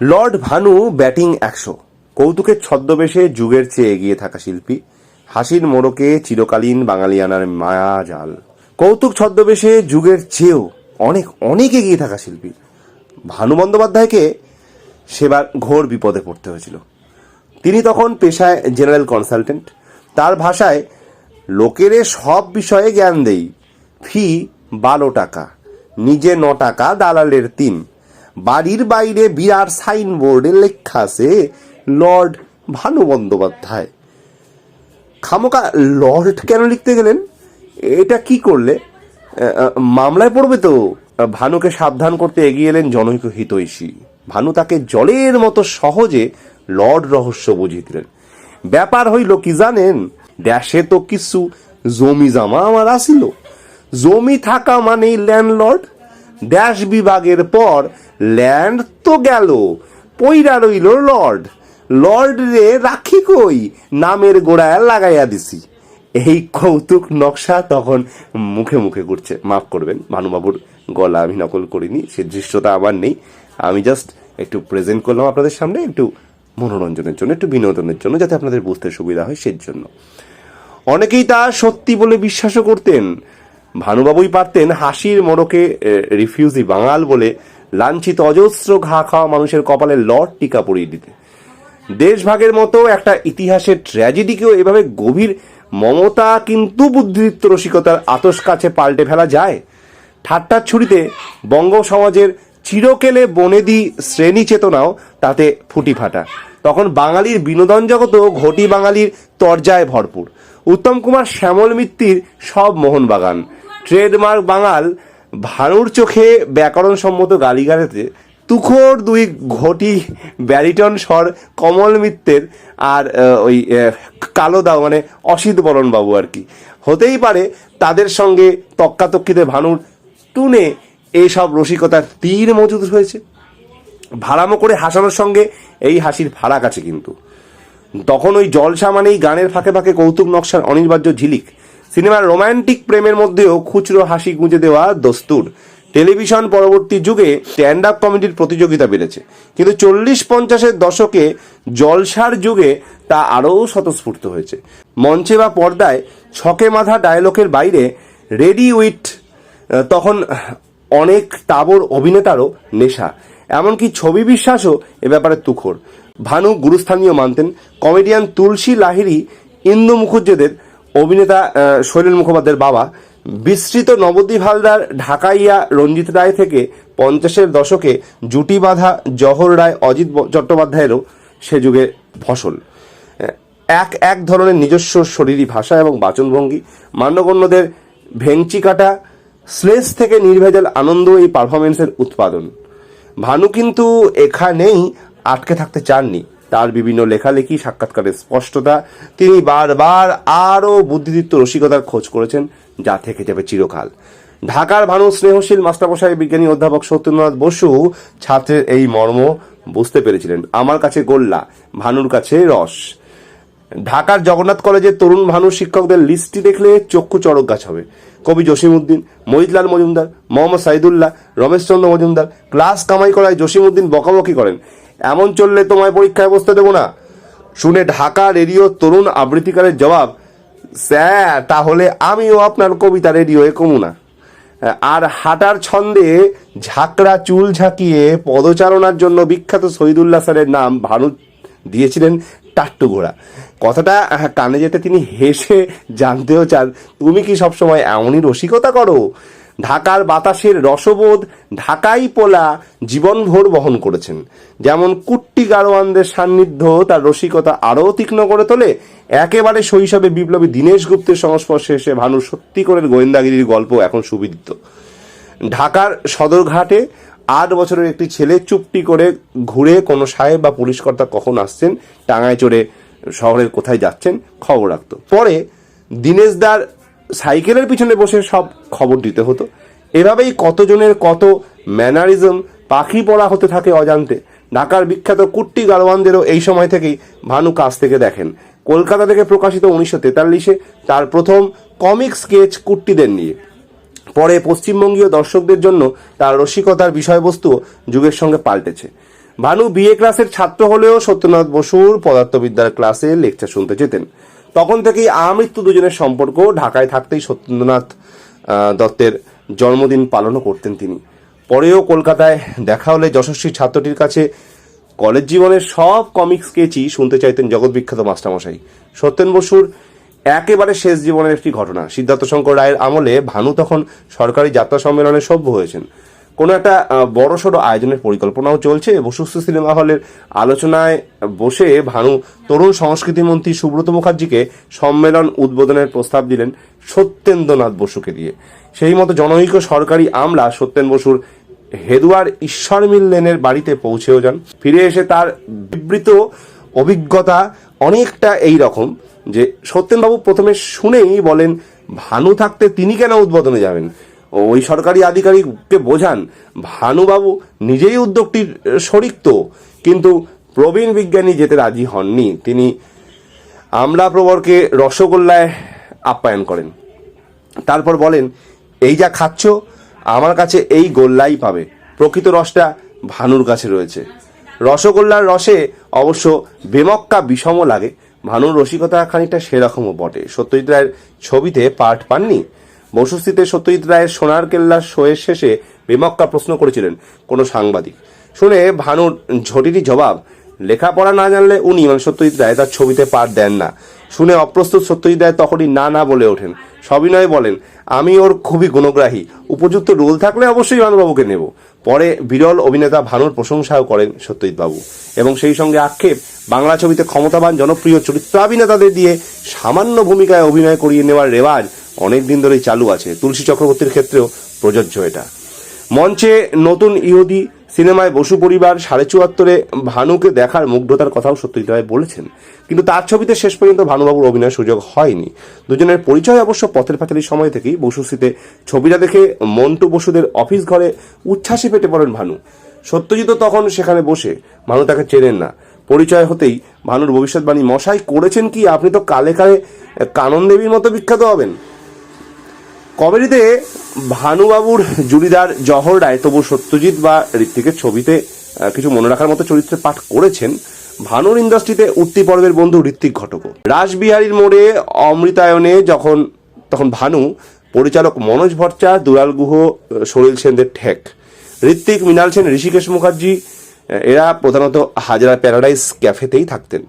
Lord Bhanu batting একশো। কৌতুকের ছদ্মবেশে যুগের চেয়ে এগিয়ে থাকা শিল্পী। হাসির মোড়কে চিরকালীন বাঙালিয়ানার মায়া জাল। কৌতুক ছদ্মবেশে যুগের চেয়েও অনেক অনেক এগিয়ে থাকা শিল্পী। ভানু বন্দ্যোপাধ্যায়কে সেবার ঘোর বিপদে পড়তে হয়েছিল। তিনি তখন পেশায় জেনারেল কনসালটেন্ট। তার ভাষায়, লোকেরে সব বিষয়ে জ্ঞান দেই, ফি বারো টাকা, নিজে ন টাকা, দালালের তিন। বাড়ির বাইরে বিরাট সাইনবোর্ডে লেখা আছে, লর্ড ভানু বন্দ্যোপাধ্যায় খামোকা, লর্ড কেন লিখতে গেলেন? এটা কি করলে? মামলায় পড়বে তো। ভানুকে সাবধান করতে এগিয়ে এলেন জনৈক হিতৈষী। ভানু তাকে জলের মতো সহজে লর্ড রহস্য বুঝিয়ে দিলেন ব্যাপার হইল কি জানেন? দেশে তো কিছু জমি জামা আমার আসিল। জমি থাকা মানেই ল্যান্ডলর্ড দেশ বিভাগের পর ল্যান্ড তো গেল, পইরা রইল লর্ড। লর্ড রে রাখি কই? নামের গোড়ায় লাগাইয়া দিছি। এই কৌতুক নকশা তখন মুখে মুখে ঘুরছে। মাফ করবেন, ভানুবাবুর গলা আমি নকল করিনি, সে দৃশ্যটা আমার নেই। আমি জাস্ট একটু প্রেজেন্ট করলাম আপনাদের সামনে, একটু মনোরঞ্জনের জন্য, একটু বিনোদনের জন্য, যাতে আপনাদের বুঝতে সুবিধা হয় সেই জন্য অনেকেই তা সত্যি বলে বিশ্বাসও করতেন। ভানুবাবুই পারতেন হাসির মোড়কে রিফিউজি বাঙাল বলে লাঞ্ছিত অজস্র ঘা খাওয়া মানুষের কপালে লট টিকা পরিয়ে দিতে। দেশভাগের মতো একটা ইতিহাসের ট্র্যাজেডিকেও এভাবে গভীর মমতা কিন্তু বুদ্ধিদীপ্ত রসিকতার আতস কাছে পাল্টে ফেলা যায়। ঠাট্টার ছুরিতে বঙ্গ সমাজের চিরকেলে বনেদি শ্রেণি চেতনাও তাতে ফুটি ফাটা। তখন বাঙালির বিনোদন জগতও ঘটি বাঙালির তরজায় ভরপুর। উত্তম কুমার শ্যামল মিত্তির সব মোহনবাগান। ট্রেডমার্ক বাঙাল ভানুর চোখে ব্যাকরণ ব্যাকরণসম্মত গালিগালাতে তুখোর দুই ঘটি ব্যারিটন স্বর কমল মিত্রের আর ওই কালো দাও মানে অসিত বরণ বাবু আর কি। হতেই পারে তাদের সঙ্গে তক্কাতক্কিতে ভানুর টুনে এইসব রসিকতার তীর মজুদ হয়েছে। ভাড়ামো করে হাসানোর সঙ্গে এই হাসির ফারাক আছে কিন্তু। তখন ওই জলসা মানেই গানের ফাঁকে ফাঁকে কৌতুক নকশার অনিবার্য ঝিলিক সিনেমার রোমান্টিক প্রেমের মধ্যেও খুচরো হাসি গুঁজে দেওয়া দস্তুর। টেলিভিশন পরবর্তী যুগে স্ট্যান্ড আপ কমেডির প্রতিযোগিতা বেড়েছে। কিন্তু চল্লিশ পঞ্চাশের দশকে জলসার যুগে তা আরও স্বতঃস্ফূর্ত হয়েছে। মঞ্চে বা পর্দায় ছকে মাথা ডায়লগের বাইরে রেডি উইথ তখন অনেক তাবর অভিনেতারও নেশা। এমনকি ছবি বিশ্বাসও এ ব্যাপারে তুখর ভানু গুরুস্থানীয় মানতেন। কমেডিয়ান তুলসী লাহিরি ইন্দু মুখুজ্জেদের অভিনেতা শৈলেন মুখোপাধ্যায়ের বাবা, বিস্তৃত নবদ্বীপ হালদার, ঢাকাইয়া রঞ্জিত রায় থেকে পঞ্চাশের দশকে জুটি বাঁধা জহর রায় অজিত চট্টোপাধ্যায়েরও সে যুগে ফসল। এক এক ধরনের নিজস্ব শরীরী ভাষা এবং বাচনভঙ্গি, মান্যগণ্যদের ভেংচি কাটা স্লেস থেকে নির্ভেজাল আনন্দ এই পারফরমেন্সের উৎপাদন। ভানু কিন্তু এখানেই আটকে থাকতে চাননি। তার বিভিন্ন লেখালেখি, সাক্ষাৎকারের স্পষ্টতা। তিনি বারবার আরও বুদ্ধিদীপ্ত রসিকতার খোঁজ করেছেন, যা থেকে যাবে চিরকাল। ঢাকার ভানু স্নেহশীল মাস্টারমশাই, বিজ্ঞানী অধ্যাপক সত্যেন্দ্রনাথ বসু ছাত্রের এই মর্ম বুঝতে পেরেছিলেন। আমার কাছে গোল্লা, ভানুর কাছে রস। ঢাকার জগন্নাথ কলেজের তরুণ ভানু শিক্ষকদের লিস্টটি দেখলে চক্ষু চড়ক গাছ হবে। কবি জসিমউদ্দিন মহিদলাল মজুমদার, মোহাম্মদ সাইদুল্লাহ, রমেশচন্দ্র মজুমদার, ক্লাস কামাই করায় জসিমউদ্দিন বকাবকি করেন। এমন চললে তোমায় পরীক্ষায় বসতে দেবো না। শুনে ঢাকা রেডিও তরুণ আবৃত্তিকারের জবাব, স্যার, তাহলে আমিও আপনার কবিতা রেডিওয়ে কমু না। আর হাঁটার ছন্দে ঝাঁকড়া চুল ঝাঁকিয়ে পদচারণার জন্য বিখ্যাত শহীদুল্লাহ স্যারের নাম ভানু দিয়েছিলেন টাট্টু ঘোড়া। কথাটা কানে যেতে তিনি হেসে জানতেও চান, তুমি কি সবসময় এমনই রসিকতা করো? ঢাকার বাতাসের রসবোধ ঢাকাই পোলা জীবনভর বহন করেছেন। যেমন কুট্টি গারোয়ানদের সান্নিধ্য তার রসিকতা আরও তীক্ষ্ণ করে তোলে, একেবারে শৈশবে বিপ্লবী দীনেশ গুপ্তের সংস্পর্শে এসে ভানু সত্যি করে গোয়েন্দাগিরির গল্প এখন সুবিদিত। ঢাকার সদরঘাটে আট বছরের একটি ছেলে চুপটি করে ঘুরে কোনো সাহেব বা পুলিশ কর্তা কখন আসছেন, টাঙায় চড়ে শহরের কোথায় যাচ্ছেন, খবর রাখতো। পরে দিনেশদার সাইকেলের পিছনে বসে সব খবর দিতে হতো। এভাবেই কতজনের কত ম্যানারিজম পাখি পড়া হতে থাকে অজান্তে। ঢাকার বিখ্যাত কুট্টি গারোয়ানদেরও এই সময় থেকেই ভানু কাছ থেকে দেখেন। কলকাতা থেকে প্রকাশিত উনিশশো তেতাল্লিশে তার প্রথম কমিক স্কেচ কুট্টিদের নিয়ে। পরে পশ্চিমবঙ্গীয় দর্শকদের জন্য তার রসিকতার বিষয়বস্তু যুগের সঙ্গে পাল্টেছে। ভানু বিএ ক্লাসের ছাত্র হলেও সত্যনাথ বসুর পদার্থবিদ্যার ক্লাসে লেকচার শুনতে যেতেন। তখন থেকেই আমৃত্যু দুজনের সম্পর্ক ঢাকায় থাকতেই সত্যেন্দ্রনাথ দত্তের জন্মদিন পালনও করতেন তিনি। পরেও কলকাতায় দেখা হলে যশস্বী ছাত্রটির কাছে কলেজ জীবনের সব কমিক স্কেচই শুনতে চাইতেন জগৎবিখ্যাত মাস্টারমশাই। সত্যেন বসুর একেবারে শেষ জীবনের একটি ঘটনা। সিদ্ধার্থ শঙ্কর রায়ের আমলে ভানু তখন সরকারি যাত্রা সম্মেলনে সভ্য হয়েছেন। কোনো একটা বড় সড়ো আয়োজনের পরিকল্পনাও চলছে। বসুস্থ সিনেমা হলের আলোচনায় বসে ভানু তরুণ সংস্কৃতি মন্ত্রী সুব্রত মুখার্জিকে সম্মেলন উদ্বোধনের প্রস্তাব দিলেন সত্যেন্দ্রনাথ বসুকে দিয়ে। সেই মতো জনৈক সরকারি আমলা সত্যেন বসুর হেদুয়ার ঈশ্বর মিল লেনের বাড়িতে পৌঁছেও যান। ফিরে এসে তার বিবৃত অভিজ্ঞতা অনেকটা এই রকম যে সত্যেনবাবু প্রথমে শুনেই বলেন, ভানু থাকতে তিনি কেন উদ্বোধনে যাবেন? ওই সরকারি আধিকারিককে বোঝান, ভানুবাবু নিজেই উদ্যোগটির শরিক তো কিন্তু প্রবীণ বিজ্ঞানী যেতে রাজি হননি। তিনি আমলা প্রবরকে রসগোল্লায় আপ্যায়ন করেন। তারপর বলেন এই যা খাচ্ছ, আমার কাছে এই গোল্লাই পাবে। প্রকৃত রসটা ভানুর কাছে রয়েছে। রসগোল্লার রসে অবশ্য বেমক্কা বিষম লাগে। ভানুর রসিকতা খানিকটা সেরকমও বটে। সত্যজিৎ রায়ের ছবিতে পাঠ পাননি। বসুস্থিতে সত্যজিৎ রায়ের সোনার কেল্লার শোয়ের শেষে বেমক্কা প্রশ্ন করেছিলেন কোনো সাংবাদিক। শুনে ভানুর ঝটিটি জবাব, লেখাপড়া না জানলে উনি মানে সত্যজিৎ রায়, তার ছবিতে পাঠ দেন না। শুনে অপ্রস্তুত সত্যজিৎ রায় তখনই না না বলে ওঠেন। সবিনয় বলেন, আমি ওর খুবই গুণগ্রাহী। উপযুক্ত রোল থাকলে অবশ্যই ভানুবাবুকে নেব। পরে বিরল অভিনেতা ভানুর প্রশংসাও করেন সত্যজিৎ বাবু এবং সেই সঙ্গে আক্ষেপ, বাংলা ছবিতে ক্ষমতাবান জনপ্রিয় চরিত্রাভিনেতাদের দিয়ে সামান্য ভূমিকায় অভিনয় করিয়ে নেওয়ার রেওয়াজ অনেক দিন ধরেই চালু আছে। তুলসী চক্রবর্তীর ক্ষেত্রেও প্রযোজ্য এটা। মঞ্চে নতুন ইহুদি সিনেমায় বসু পরিবার সাড়ে চুয়াত্তরে ভানুকে দেখার মুগ্ধতার কথাও সত্যজিৎ রায় বলেছেন। কিন্তু তার ছবিতে শেষ পর্যন্ত ভানুবাবুর অভিনয়ের সুযোগ হয়নি। দুজনের পরিচয় অবশ্য পথের পাঁচালির সময় থেকেই বসুস্থিতে ছবিটা দেখে মন্টু বসুদের অফিস ঘরে উচ্ছ্বাসে পেটে পড়েন ভানু। সত্যজিৎ তখন সেখানে বসে, ভানু তাকে চেনেন না। পরিচয় হতেই ভানুর ভবিষ্যৎবাণী, মশাই করেছেন কি? আপনি তো কালে কালে কানন দেবীর মতো বিখ্যাত হবেন। কমেডিতে ভানুবাবুর জুড়িদার জহর রায়, তবু সত্যজিৎ বা ঋত্বিকের ছবিতে কিছু মনে রাখার মতো চরিত্রে পাঠ করেছেন। ভানুর ইন্ডাস্ট্রিতে উঠতি পর্বের বন্ধু ঋত্বিক ঘটক রাসবিহারীর মোড়ে অমৃতায়নে যখন, তখন ভানু, পরিচালক মনোজ ভট্টা, দুলাল গুহ সলিল সেনদের ঠেক। ঋত্বিক, মৃণাল সেন, ঋষিকেশ মুখার্জি এরা প্রধানত হাজারা প্যারাডাইস ক্যাফেতেই থাকতেন।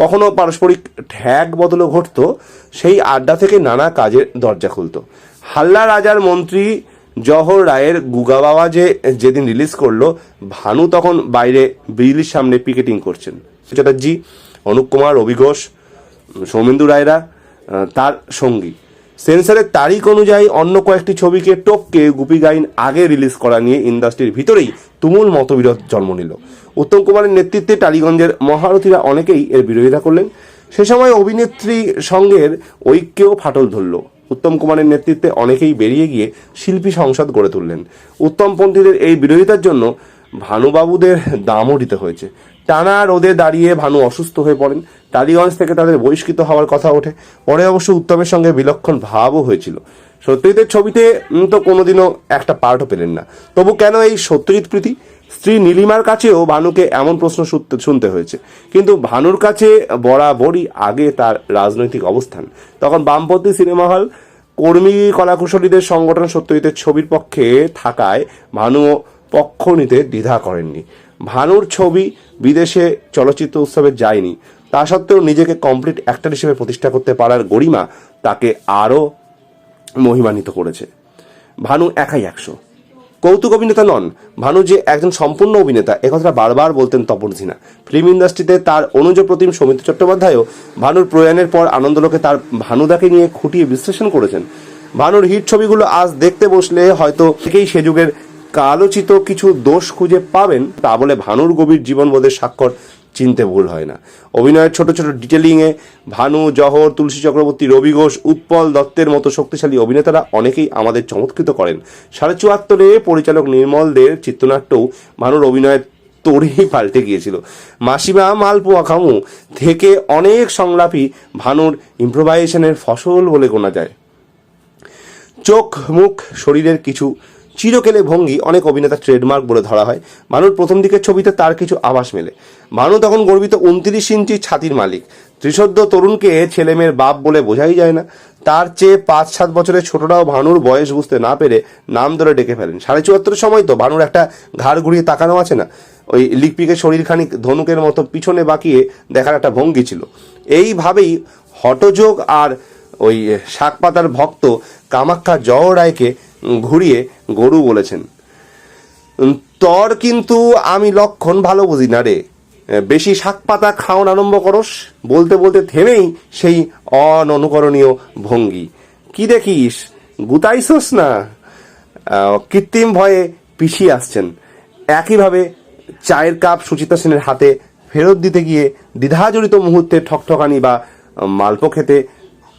কখনো পারস্পরিক ঠ্যাক বদলও ঘটত, সেই আড্ডা থেকে নানা কাজের দরজা খুলত। হাল্লা রাজার মন্ত্রী জহর রায়ের গুগা বাবা যে যেদিন রিলিজ করল, ভানু তখন বাইরে বিজলির সামনে পিকেটিং করছেন। চ্যাটার্জি অনুপ কুমার, রবি ঘোষ, সৌমেন্দু রায়রা তার সঙ্গী। সেন্সারের তারিখ অনুযায়ী অন্য কয়েকটি ছবিকে টপকে গুপি গাইন আগে রিলিজ করা নিয়ে ইন্ডাস্ট্রির ভিতরেই তুমুল মতবিরোধ জন্ম নিল। উত্তম কুমারের নেতৃত্বে টালিগঞ্জের মহারথীরা অনেকেই এর বিরোধিতা করলেন। সে সময় অভিনেত্রী সঙ্গের ঐক্যেও ফাটল ধরল। উত্তম কুমারের নেতৃত্বে অনেকেই বেরিয়ে গিয়ে শিল্পী সংসদ গড়ে তুললেন। উত্তমপন্থীদের এই বিরোধিতার জন্য ভানুবাবুদের দামও দিতে হয়েছে। টানা রোদে দাঁড়িয়ে ভানু অসুস্থ হয়ে পড়েন। টালিগঞ্জ থেকে তাদের বহিষ্কৃত হওয়ার কথা ওঠে। পরে অবশ্য উত্তমের সঙ্গে বিলক্ষণ ভাবও হয়েছিল। সত্যজিতের ছবিতে তো কোনোদিনও একটা পার্টও পেলেন না। তবু কেন এই সত্যজিৎ প্রীতি? স্ত্রী নীলিমার কাছেও ভানুকে এমন প্রশ্ন শুনতে- হয়েছে। কিন্তু ভানুর কাছে বরাবরই আগে তার রাজনৈতিক অবস্থান। তখন বামপন্থী সিনেমা হল, কর্মী কলাকুশলীদের সংগঠন সত্যজিতের ছবির পক্ষে থাকায় ভানু পক্ষ নিতে দ্বিধা করেননি। ভানুর ছবি বিদেশে চলচ্চিত্র উৎসবে যায়নি। তা সত্ত্বেও নিজেকে কমপ্লিট অ্যাক্টর হিসেবে প্রতিষ্ঠা করতে পারার গরিমা তাকে আরও মহিমান্বিত করেছে। ভানু একাই একশো। কৌতুক অভিনেতা নন, ভানু যে একজন সম্পূর্ণ অভিনেতা একথা বারবার বলতেন তপন সিনহা। ফিল্ম ইন্ডাস্ট্রিতে তার অনুজ প্রতিম সৌমিত্র চট্টোপাধ্যায়ও ভানুর প্রয়াণের পর আনন্দলোকে তার ভানুদাকে নিয়ে খুঁটিয়ে বিশ্লেষণ করেছেন। ভানুর হিট ছবিগুলো আজ দেখতে বসলে হয়তো থেকেই সে যুগের কালোচিত কিছু দোষ খুঁজে পাবেন, তা বলে ভানুর গভীর জীবনবোধের স্বাক্ষর চিনতে ভুল হয় না। অভিনয়ের ছোট ছোট ডিটেলিংয়ে ভানু, জহর, তুলসী চক্রবর্তী, রবি ঘোষ, উৎপল দত্তের মতো শক্তিশালী অভিনেতারা অনেকেই আমাদের চমৎকৃত করেন। সাড়ে চুয়াত্তরে পরিচালক নির্মল দের চিত্রনাট্যও ভানুর অভিনয়ের তোরেই পাল্টে গিয়েছিল। মাসিমা, মালপোয়া, খামু থেকে অনেক সংলাপই ভানুর ইম্প্রোভাইজেশনের ফসল বলে গোনা যায়। চোখ, মুখ, শরীরের কিছু চিরকেলে ভঙ্গি, অনেক অভিনেতা ট্রেডমার্ক বলে ধরা হয়। মানুর প্রথম দিকের ছবিতে তার কিছু আভাস মেলে। মানু তখন গর্বিত উনত্রিশ ইঞ্চি ছাতির মালিক। ত্রিশোদ্দ তরুণকে ছেলে মেয়ের বাপ বলে বোঝাই যায় না। তার চেয়ে পাঁচ, সাত বছরের ছোটরাও ভানুর বয়স বুঝতে না পেরে নাম ধরে ডেকে ফেলেন। সাড়ে চুয়াত্তরের সময় তো ভানুর একটা ঘাড় ঘুরিয়ে তাকানো আছে না? ওই লিকপিকের শরীর খানিক ধনুকের মতো পিছনে বাঁকিয়ে দেখার একটা ভঙ্গি ছিল। এইভাবেই হটযোগ আর ওই শাক পাতার ভক্ত কামাখ্যা জহ রায়কে ঘুরিয়ে গরু বলেছেন। তর কিন্তু আমি লক্ষণ ভালো বুঝি না রে। বেশি শাক পাতা খাওয়ান আরম্ভ করস, বলতে বলতে থেমেই সেই অননুকরণীয় ভঙ্গি। কি দেখিস, গুতাইছস না? কৃত্রিম ভয়ে পিছিয়ে আসছেন। একইভাবে চায়ের কাপ সুচিতা সেনের হাতে ফেরত দিতে গিয়ে দ্বিধাজড়িত মুহূর্তে ঠকঠকানি বা মালপো খেতে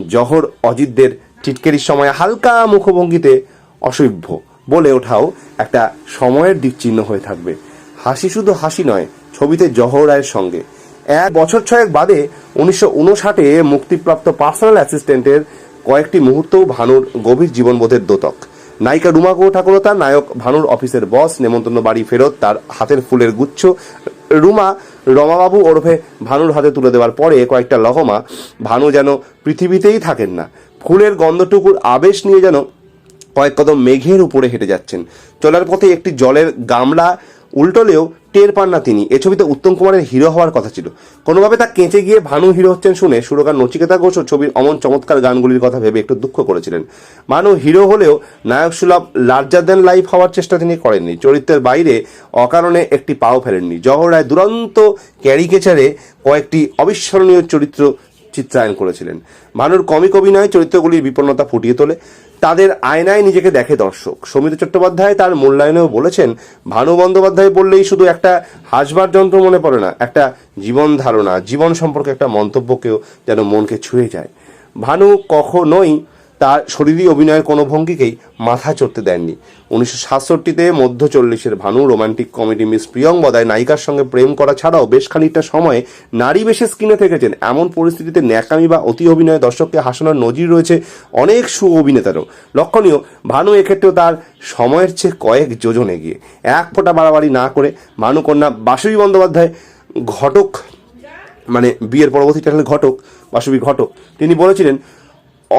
জহর অজিতদের টিটকেরির সময় হালকা মুখভঙ্গিতে অসভ্য বলে ওঠাও একটা সময়ের দিকচিহ্ন হয়ে থাকবে। হাসি শুধু হাসি নয়, ছবিতে জহর রায়ের সঙ্গে। এক বছর ছয়েক বাদে উনিশশো উনষাটে মুক্তিপ্রাপ্ত পার্সোনাল অ্যাসিস্ট্যান্টের কয়েকটি মুহূর্তও ভানুর গভীর জীবনবোধের দোতক। নায়িকা রুমা গো ঠাকুরতা নায়ক ভানুর অফিসের বস, নেমন্তন্ন বাড়ি ফেরত, তার হাতের ফুলের গুচ্ছ রুমা রমাবাবু ওরফে ভানুর হাতে তুলে দেওয়ার পরে কয়েকটা লহমা, ভানু যেন পৃথিবীতেই থাকেন না, ফুলের গন্ধটুকুর আবেশ নিয়ে যেন কয়েক কদম মেঘের উপরে হেঁটে যাচ্ছেন। চলার পথে একটি জলের গামলা উল্টোলেও টের পান না তিনি। এ ছবিতে উত্তম কুমারের হিরো হওয়ার কথা ছিল। কোনোভাবে তা কেঁচে গিয়ে ভানু হিরো হচ্ছেন শুনে সুরকার নচিকেতা ঘোষও ছবির অমন চমৎকার গানগুলির কথা ভেবে একটু দুঃখ করেছিলেন। ভানু হিরো হলেও নায়ক সুলভ লার্জার দেন লাইফ হওয়ার চেষ্টা তিনি করেননি। চরিত্রের বাইরে অকারণে একটি পাও ফেলেননি। জহর রায় দুরন্ত ক্যারিকেচারে কয়েকটি অবিস্মরণীয় চরিত্র চিত্রায়ন করেছিলেন। ভানুর কমিক অভিনয় চরিত্রগুলির বিপন্নতা ফুটিয়ে তোলে। তাদের আয়নায় নিজেকে দেখে দর্শক। সমিত চট্টোপাধ্যায় তার মূল্যায়নেও বলেছেন, ভানু বন্দ্যোপাধ্যায় বললেই শুধু একটা হাসবার যন্ত্র মনে পড়ে না, একটা জীবন ধারণা, জীবন সম্পর্কে একটা মন্তব্যকেও যেন মনকে ছুঁয়ে যায়। ভানু কখনোই তার শরীরী অভিনয়ের কোনো ভঙ্গিকেই মাথা চড়তে দেননি। উনিশশো সাতষট্টিতে মধ্য চল্লিশের ভানু রোমান্টিক কমেডি মিস প্রিয়ঙ্বদায় নায়িকার সঙ্গে প্রেম করা ছাড়াও বেশ খানিকটা সময়ে নারী বেশে স্ক্রিনে থেকেছেন। এমন পরিস্থিতিতে ন্যাকামি বা অতি অভিনয়ে দর্শককে হাসানোর নজির রয়েছে অনেক সু অভিনেতারও। লক্ষণীয়, ভানু এক্ষেত্রেও তার সময়ের চেয়ে কয়েক যোজন এগিয়ে। এক ফোঁটা বাড়াবাড়ি না করে ভানুকন্যা বাসবী বন্দ্যোপাধ্যায় ঘটক মানে বিয়ের পরবর্তীটা ঘটক, বাসবী ঘটক, তিনি বলেছিলেন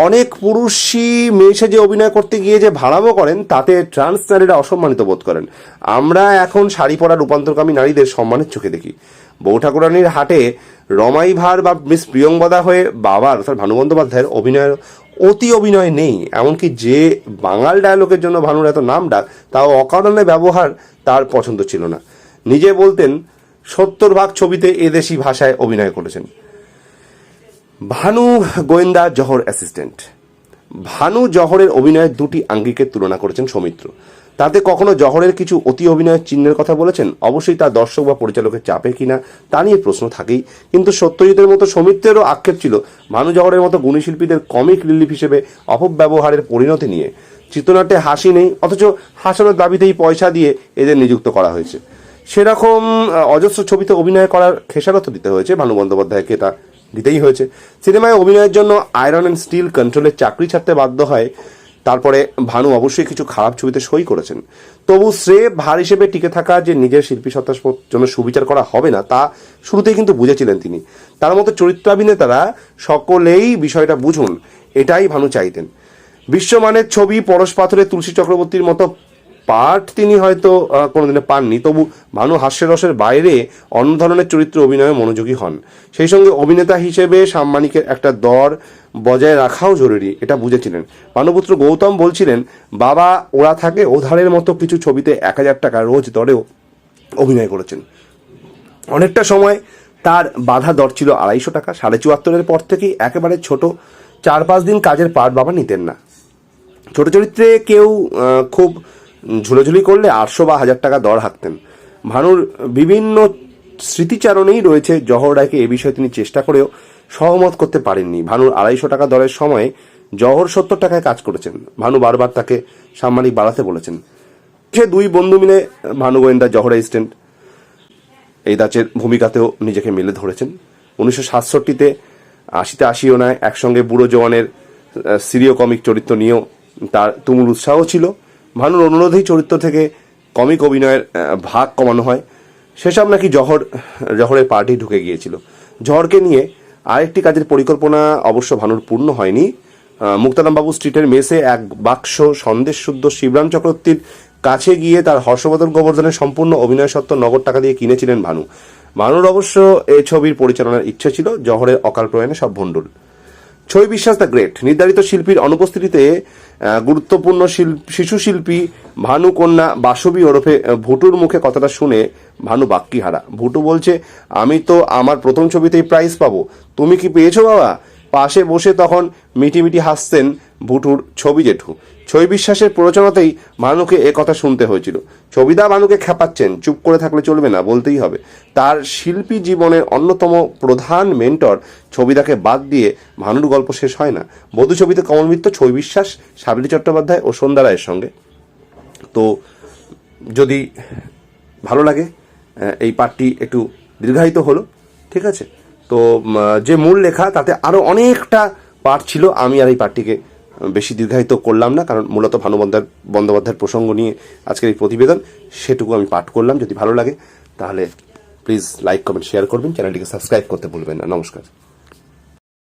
অনেক পুরুষই মেয়ে সেজে অভিনয় করতে গিয়ে যে ভাড়ামো করেন, তাতে ট্রান্স নারীরা অসম্মানিত বোধ করেন। আমরা এখন শাড়ি পরা রূপান্তরকামী নারীদের সম্মানের চোখে দেখি। বউ ঠাকুরানীর হাটে রমাই ভার বা মিস প্রিয়ঙ্বদা হয়ে বাবার অর্থাৎ ভানু বন্দ্যোপাধ্যায়ের অভিনয়ের অতি অভিনয় নেই, এমনকি যে বাঙাল ডায়ালগের জন্য ভানুর এত নাম ডাক, তাও অকারণে ব্যবহার তার পছন্দ ছিল না। নিজে বলতেন, সত্তর ভাগ ছবিতে এদেশি ভাষায় অভিনয় করেছেন। ভানু গোয়েন্দা জহর অ্যাসিস্ট্যান্ট। ভানু জহরের অভিনয়ের দুটি আঙ্গিকের তুলনা করেছেন সৌমিত্র। তাতে কখনো জহরের কিছু অতি অভিনয়ের চিহ্নের কথা বলেছেন? অবশ্যই তা দর্শক বা পরিচালকের চাপে কিনা তা নিয়ে প্রশ্ন থাকেই। কিন্তু সত্যজিতের মতো সৌমিত্রেরও আক্ষেপ ছিল ভানু জহরের মতো গুণী শিল্পীদের কমিক রিলিফ হিসেবে অপব্যবহারের পরিণতি নিয়ে। চিত্রনাট্যে হাসি নেই, অথচ হাসানোর দাবিতেই পয়সা দিয়ে এদের নিযুক্ত করা হয়েছে। সেরকম অজস্র ছবিতে অভিনয় করার খেসারত দিতে হয়েছে ভানু বন্দ্যোপাধ্যায়কে তা দিতেই হয়েছে। সিনেমায় অভিনয়ের জন্য আয়রন অ্যান্ড স্টিল কন্ট্রোলের চাকরি ছাড়তে বাধ্য হয়। তারপরে ভানু অবশ্যই কিছু খারাপ ছবিতে সই করেছেন। তবু শ্রে ভার হিসেবে টিকে থাকা যে নিজের শিল্পী সত্তার জন্য সুবিচার করা হবে না, তা শুরুতেই কিন্তু বুঝেছিলেন তিনি। তার মতো চরিত্রাভিনেতারা সকলেই বিষয়টা বুঝুন, এটাই ভানু চাইতেন। বিশ্বমানের ছবি পরশ পাথরে তুলসী চক্রবর্তীর মতো পাঠ তিনি হয়তো কোনোদিনে পাননি। তবু ভানু হাস্যরসের বাইরে অন্য ধরনের চরিত্র অভিনয়ে মনোযোগী হন। সেই সঙ্গে অভিনেতা হিসেবে সাম্মানিকের একটা দর বজায় রাখাও জরুরি, এটা বুঝেছিলেন। ভানুপুত্র গৌতম বলছিলেন, বাবা, ওরা থাকে ওধারের মতো কিছু ছবিতে এক হাজার টাকা রোজ দরেও অভিনয় করেছেন। অনেকটা সময় তার বাধা দর ছিল আড়াইশো টাকা, সাড়ে চুয়াত্তরের পর থেকেই একেবারে ছোট। চার পাঁচ দিন কাজের পাঠ বাবা নিতেন না। ছোট চরিত্রে কেউ খুব ঝুলোঝুলি করলে আটশো বা হাজার টাকা দর হাঁকতেন। ভানুর বিভিন্ন স্মৃতিচারণেই রয়েছে জহর রায়কে এ বিষয়ে তিনি চেষ্টা করেও সহমত করতে পারেননি। ভানুর আড়াইশো টাকা দরের সময় জহর সত্তর টাকায় কাজ করেছেন। ভানু বারবার তাকে সাম্মানিক বাড়াতে বলেছেন। সে দুই বন্ধু মিলে ভানু গোয়েন্দা জহর অ্যাসিস্ট্যান্ট এই দাচের ভূমিকাতেও নিজেকে মেলে ধরেছেন। উনিশশো সাতষট্টিতে আশিতে আশিও নয়, একসঙ্গে বুড়ো জওয়ানের সিরিয় কমিক চরিত্র নিয়েও তার তুমুল উৎসাহ ছিল। ভানুর অনুরোধেই চরিত্র থেকে কমিক অভিনয়ের ভাগ কমানো হয়। সেসব নাকি জহর, জহরের পার্টি ঢুকে গিয়েছিল। জহরকে নিয়ে আরেকটি কাজের পরিকল্পনা অবশ্য ভানুর পূর্ণ হয়নি। মুক্তারামবাবু স্ট্রিটের মেসে এক বাক্স সন্দেশ শুদ্ধ শিবরাম চক্রবর্তীর কাছে গিয়ে তার হর্ষবর্ধন গোবর্ধনের সম্পূর্ণ অভিনয় সত্ত্ব নগদ টাকা দিয়ে কিনেছিলেন ভানু। ভানুর অবশ্য এই ছবির পরিচালনার ইচ্ছে ছিল, জহরের অকাল প্রয়াণে সব ভণ্ডুল। ছবি বিশ্বাস দ্য গ্রেট। নির্ধারিত শিল্পীর অনুপস্থিতিতে গুরুত্বপূর্ণ শিশু শিল্পী ভানু কন্যা বাসবী ওরফে ভুটুর মুখে কথাটা শুনে ভানু বাক্যিহারা ভুটু বলছে, আমি তো আমার প্রথম ছবিতেই প্রাইজ পাবো। তুমি কি পেয়েছ বাবা? পাশে বসে তখন মিটি মিটি হাসতেন ভুটুর ছবি জেঠু। ছবি বিশ্বাসের প্ররোচনাতেই ভানুকে এ কথা শুনতে হয়েছিল। ছবিদা ভানুকে খেপাচ্ছেন, চুপ করে থাকলে চলবে না, বলতেই হবে। তার শিল্পী জীবনের অন্যতম প্রধান মেন্টর ছবিদাকে বাদ দিয়ে ভানুর গল্প শেষ হয় না। বধূ ছবিতে কমল মিত্র, ছবি বিশ্বাস সাবিত্রী চট্টোপাধ্যায় ও সন্ধ্যা রায়ের সঙ্গে। তো যদি ভালো লাগে এই পাঠটি একটু দীর্ঘায়িত হলো, ঠিক আছে? তো যে মূল লেখা, তাতে আরও অনেকটা পাঠ ছিল, আমি আর এই পাঠটিকে বেশি দীর্ঘায়িত করলাম না, কারণ মূলত ভানু বন্দ্যোপাধ্যায় বন্দ্যোপাধ্যায়ের প্রসঙ্গ নিয়ে আজকের এই প্রতিবেদন, সেটুকু আমি পাঠ করলাম। যদি ভালো লাগে, তাহলে প্লিজ লাইক কমেন্ট শেয়ার করবেন। চ্যানেলটিকে সাবস্ক্রাইব করতে ভুলবেন না। নমস্কার।